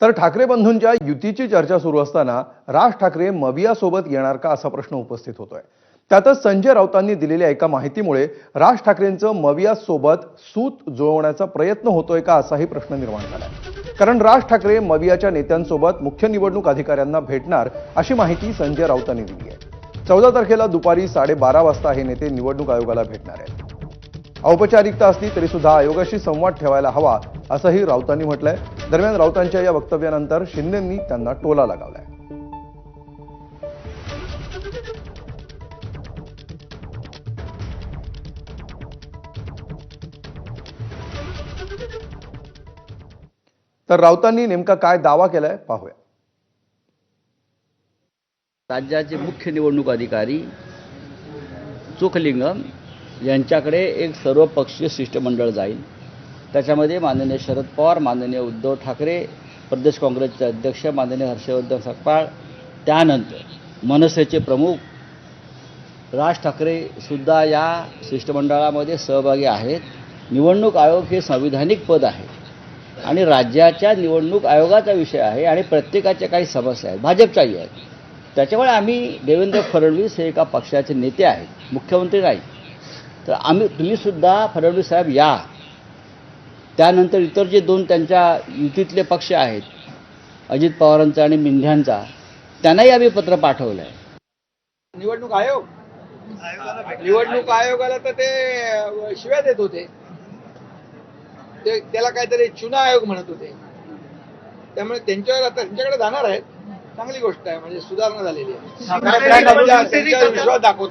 तर ठाकरे बंधूंच्या युतीची चर्चा सुरू असताना राज ठाकरे मवियासोबत येणार का असा प्रश्न उपस्थित होतोय. त्यातच संजय राऊतांनी दिलेल्या एका माहितीमुळे राज ठाकरेंचं मवियासोबत सूत जुळवण्याचा प्रयत्न होतोय का असाही प्रश्न निर्माण झाला कारण राज ठाकरे मवियाच्या नेत्यांसोबत मुख्य निवडणूक अधिकाऱ्यांना भेटणार अशी माहिती संजय राऊतांनी दिली आहे. चौदा तारखेला दुपारी साडेबारा वाजता हे नेते निवडणूक आयोगाला भेटणार आहेत. औपचारिकता असली तरी सुद्धा आयोगाशी संवाद ठेवायला हवा असंही राऊतांनी म्हटलंय. दरम्यान राऊतांच्या या वक्तव्यानंतर शिंदेंनी त्यांना टोला लगावलाय. तर राऊतांनी नेमका काय दावा केलाय पाहूया. राज्याचे मुख्य निवडणूक अधिकारी चोखलिंगम यांच्याकडे एक सर्वपक्षीय शिष्टमंडळ जाईल. त्याच्यामध्ये माननीय शरद पवार माननीय उद्धव ठाकरे प्रदेश काँग्रेसचे अध्यक्ष माननीय हर्षवर्धन सकपाळ त्यानंतर मनसेचे प्रमुख राज ठाकरेसुद्धा या शिष्टमंडळामध्ये सहभागी आहेत. निवडणूक आयोग हे संविधानिक पद आहे. आणि राज्याच्या निवडणूक आयोगाचा विषय आहे आणि प्रत्येकाच्या काही समस्या आहेत. भाजपच्याही आहेत. त्याच्यामुळे आम्ही देवेंद्र फडणवीस हे एका पक्षाचे नेते आहेत. मुख्यमंत्री नाही तर आम्ही तुम्हीसुद्धा फडणवीस साहेब या. त्यानंतर इतर जे दोन त्यांच्या युतीतले पक्ष आहेत अजित पवारांचा आणि मिंढ्यांचा त्यांनाही आम्ही पत्र पाठवलं आहे निवडणूक आयोग? निवडणूक आयोगाला तर ते शिव्या देत होते. ते त्याला काहीतरी चुना आयोग म्हणत होते. त्यामुळे त्यांच्यावर आता त्यांच्याकडे जाणार आहेत. चांगली गोष्ट आहे म्हणजे सुधारणा झालेली आहे. विश्वास दाखवत आहे